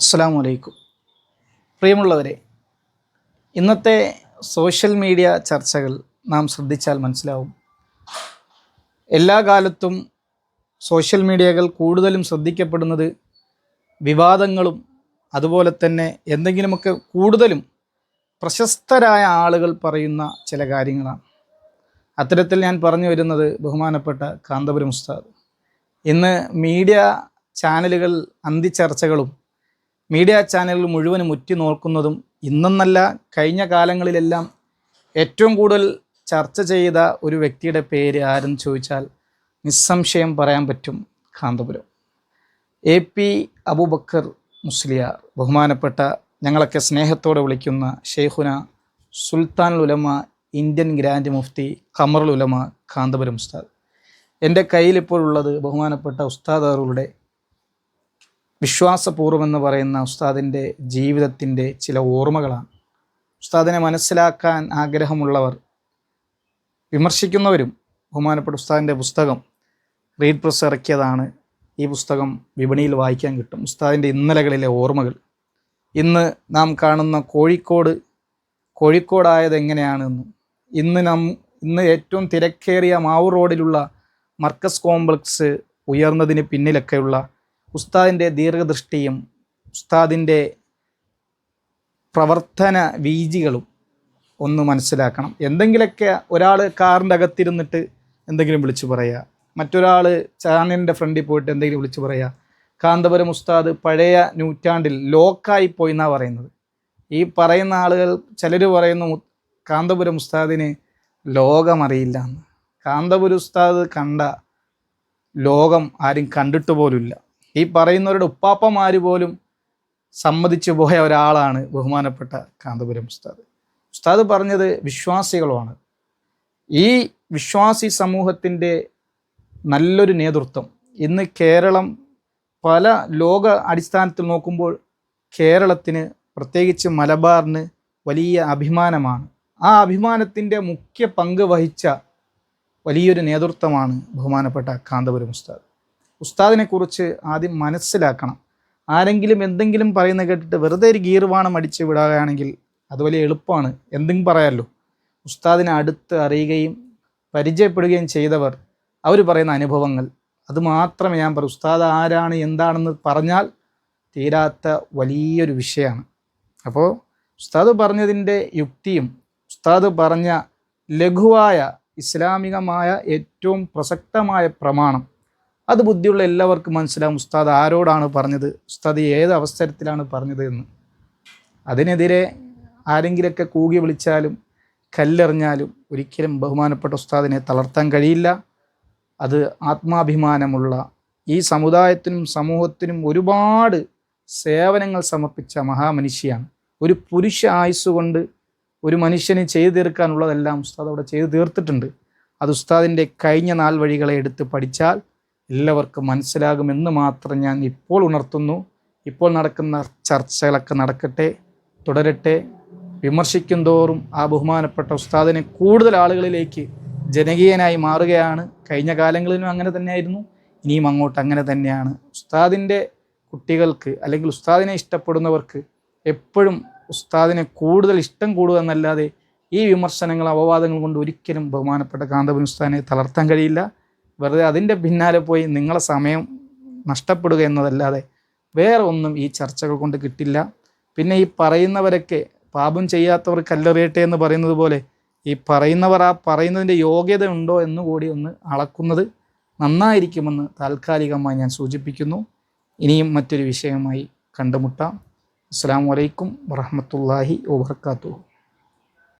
അസ്സാം വലൈക്കും പ്രിയമുള്ളവരെ ഇന്നത്തെ സോഷ്യൽ മീഡിയ ചർച്ചകൾ നാം ശ്രദ്ധിച്ചാൽ മനസ്സിലാവും. എല്ലാ കാലത്തും സോഷ്യൽ മീഡിയകൾ കൂടുതലും ശ്രദ്ധിക്കപ്പെടുന്നത് വിവാദങ്ങളും അതുപോലെ തന്നെ എന്തെങ്കിലുമൊക്കെ കൂടുതലും പ്രശസ്തരായ ആളുകൾ പറയുന്ന ചില കാര്യങ്ങളാണ്. അത്തരത്തിൽ ഞാൻ പറഞ്ഞു വരുന്നത് ബഹുമാനപ്പെട്ട കാന്തപുരം ഉസ്താദ്. ഇന്ന് മീഡിയ ചാനലുകൾ അന്തിച്ചർച്ചകളും മീഡിയ ചാനലുകൾ മുഴുവനും ഉറ്റി നോക്കുന്നതും ഇന്നെന്നല്ല കഴിഞ്ഞ കാലങ്ങളിലെല്ലാം ഏറ്റവും കൂടുതൽ ചർച്ച ചെയ്ത ഒരു വ്യക്തിയുടെ പേര് ആരെന്ന് ചോദിച്ചാൽ നിസ്സംശയം പറയാൻ പറ്റും കാന്തപുരം. എ പി അബൂബക്കർ മുസ്ലിയാർ ബഹുമാനപ്പെട്ട ഞങ്ങളൊക്കെ സ്നേഹത്തോടെ വിളിക്കുന്ന ഷെയ്ഖുന സുൽത്താൻ ഉലമ ഇന്ത്യൻ ഗ്രാൻഡ് മുഫ്തി ഖമറുൽ ഉലമ കാന്തപുരം ഉസ്താദ്. എന്റെ കയ്യിലിപ്പോഴുള്ളത് ബഹുമാനപ്പെട്ട ഉസ്താദ് അവരുടെ വിശ്വാസപൂർവം എന്ന് പറയുന്ന ഉസ്താദിന്റെ ജീവിതത്തിന്റെ ചില ഓർമ്മകളാണ്. ഉസ്താദിനെ മനസ്സിലാക്കാൻ ആഗ്രഹമുള്ളവർ വിമർശിക്കുന്നവരും ബഹുമാനപ്പെട്ട ഉസ്താദിന്റെ പുസ്തകം റീഡ് പ്രസ് ഇറക്കിയതാണ്. ഈ പുസ്തകം വിപണിയിൽ വായിക്കാൻ കിട്ടും. ഉസ്താദിന്റെ ഇന്നലകളിലെ ഓർമ്മകൾ. ഇന്ന് നാം കാണുന്ന കോഴിക്കോട് കോഴിക്കോടായത് എങ്ങനെയാണെന്നും ഇന്ന് നാം ഇന്ന് ഏറ്റവും തിരക്കേറിയ മാവൂർ റോഡിലുള്ള മർക്കസ് കോംപ്ലക്സ് ഉയർന്നതിന് പിന്നിലൊക്കെയുള്ള ഉസ്താദിന്റെ ദീർഘദൃഷ്ടിയും ഉസ്താദിന്റെ പ്രവർത്തന വീജികളും ഒന്ന് മനസ്സിലാക്കണം. എന്തെങ്കിലുമൊക്കെ ഒരാൾ കാറിന്റെ അകത്തിരുന്നിട്ട് എന്തെങ്കിലും വിളിച്ചു പറയുക മറ്റൊരാൾ ചാനലിന്റെ ഫ്രണ്ടിൽ പോയിട്ട് എന്തെങ്കിലും വിളിച്ചു പറയുക കാന്തപുരം ഉസ്താദ് പഴയ നൂറ്റാണ്ടിൽ ലോക്കായി പോയി എന്നാണ് പറയുന്നത്. ഈ പറയുന്ന ആളുകൾ ചിലർ പറയുന്നു കാന്തപുരം ഉസ്താദിന് ലോകമറിയില്ല എന്ന്. കാന്തപുരം ഉസ്താദ് കണ്ട ലോകം ആരും കണ്ടിട്ട് പോലുമില്ല. ഈ പറയുന്നവരുടെ ഉപ്പാപ്പമാർ പോലും സമ്മതിച്ചു പോയ ഒരാളാണ് ബഹുമാനപ്പെട്ട കാന്തപുരം ഉസ്താദ്. ഉസ്താദ് പറഞ്ഞത് വിശ്വാസികളുമാണ് ഈ വിശ്വാസി സമൂഹത്തിന്റെ നല്ലൊരു നേതൃത്വം ഇന്ന് കേരളം പല ലോക അടിസ്ഥാനത്തിൽ നോക്കുമ്പോൾ കേരളത്തിന് പ്രത്യേകിച്ച് മലബാറിന് വലിയ അഭിമാനമാണ്. ആ അഭിമാനത്തിന്റെ മുഖ്യ പങ്ക് വഹിച്ച വലിയൊരു നേതൃത്വമാണ് ബഹുമാനപ്പെട്ട കാന്തപുരം ഉസ്താദ്. ഉസ്താദിനെ കുറിച്ച് ആദ്യം മനസ്സിലാക്കണം. ആരെങ്കിലും എന്തെങ്കിലും പറയുന്ന കേട്ടിട്ട് വെറുതെ ഒരു ഗീർവാണം അടിച്ച് വിടുകയാണെങ്കിൽ അത് വലിയ എളുപ്പമാണ്. എന്തെങ്കിലും പറയാമല്ലോ ഉസ്താദിനെ അടുത്ത് അറിയുകയും പരിചയപ്പെടുകയും ചെയ്തവർ അവർ പറയുന്ന അനുഭവങ്ങൾ. അത് മാത്രമേ ഞാൻ പറയൂ. ഉസ്താദ് ആരാണ് എന്താണെന്ന് പറഞ്ഞാൽ തീരാത്ത വലിയൊരു വിഷയമാണ്. അപ്പോൾ ഉസ്താദ് പറഞ്ഞതിന്റെ യുക്തിയും ഉസ്താദ് പറഞ്ഞ ലഘുവായ ഇസ്ലാമികമായ ഏറ്റവും പ്രസക്തമായ പ്രമാണം അത് ബുദ്ധിയുള്ള എല്ലാവർക്കും മനസ്സിലാവും. ഉസ്താദ് ആരോടാണ് പറഞ്ഞത്? ഉസ്താദ് ഏത് അവസരത്തിലാണ് പറഞ്ഞത് എന്ന്. അതിനെതിരെ ആരെങ്കിലൊക്കെ കൂകി വിളിച്ചാലും കല്ലെറിഞ്ഞാലും ഒരിക്കലും ബഹുമാനപ്പെട്ട ഉസ്താദിനെ തളർത്താൻ കഴിയില്ല. അത് ആത്മാഭിമാനമുള്ള ഈ സമുദായത്തിനും സമൂഹത്തിനും ഒരുപാട് സേവനങ്ങൾ സമർപ്പിച്ച മഹാമനുഷ്യയാണ്. ഒരു പുരുഷ ആയുസ് കൊണ്ട് ഒരു മനുഷ്യന് ചെയ്തു തീർക്കാനുള്ളതെല്ലാം ഉസ്താദ് അവിടെ ചെയ്തു തീർത്തിട്ടുണ്ട്. അത് ഉസ്താദിന്റെ കഴിഞ്ഞ നാൾ വഴികളെ എടുത്ത് പഠിച്ചാൽ എല്ലാവർക്കും മനസ്സിലാകുമെന്ന് മാത്രം ഞാൻ ഇപ്പോൾ ഉണർത്തുന്നു. ഇപ്പോൾ നടക്കുന്ന ചർച്ചകളൊക്കെ നടക്കട്ടെ തുടരട്ടെ. വിമർശിക്കും തോറും ആ ബഹുമാനപ്പെട്ട ഉസ്താദിനെ കൂടുതൽ ആളുകളിലേക്ക് ജനകീയനായി മാറുകയാണ്. കഴിഞ്ഞ കാലങ്ങളിലും അങ്ങനെ തന്നെയായിരുന്നു ഇനിയും അങ്ങോട്ട് അങ്ങനെ തന്നെയാണ്. ഉസ്താദിന്റെ കുട്ടികൾക്ക് അല്ലെങ്കിൽ ഉസ്താദിനെ ഇഷ്ടപ്പെടുന്നവർക്ക് എപ്പോഴും ഉസ്താദിനെ കൂടുതൽ ഇഷ്ടം കൂടുക എന്നല്ലാതെ ഈ വിമർശനങ്ങൾ അപവാദങ്ങൾ കൊണ്ട് ഒരിക്കലും ബഹുമാനപ്പെട്ട കാന്തപുരം ഉസ്താദിനെ തളർത്താൻ കഴിയില്ല. വെറുതെ അതിന്റെ പിന്നാലെ പോയി നിങ്ങളെ സമയം നഷ്ടപ്പെടുക എന്നതല്ലാതെ വേറെ ഒന്നും ഈ ചർച്ചകൾ കൊണ്ട് കിട്ടില്ല. പിന്നെ ഈ പറയുന്നവരൊക്കെ പാപം ചെയ്യാത്തവർ കല്ലെറിയട്ടെ എന്ന് പറയുന്നത് പോലെ ഈ പറയുന്നവർ ആ പറയുന്നതിന്റെ യോഗ്യത ഉണ്ടോ എന്ന് കൂടി ഒന്ന് അളക്കുന്നത് നന്നായിരിക്കുമെന്ന് താൽക്കാലികമായി ഞാൻ സൂചിപ്പിക്കുന്നു. ഇനിയും മറ്റൊരു വിഷയമായി കണ്ടുമുട്ടാം. അസ്സാം വലൈക്കും വറഹമത്തല്ലാഹി വാബർക്കാത്തു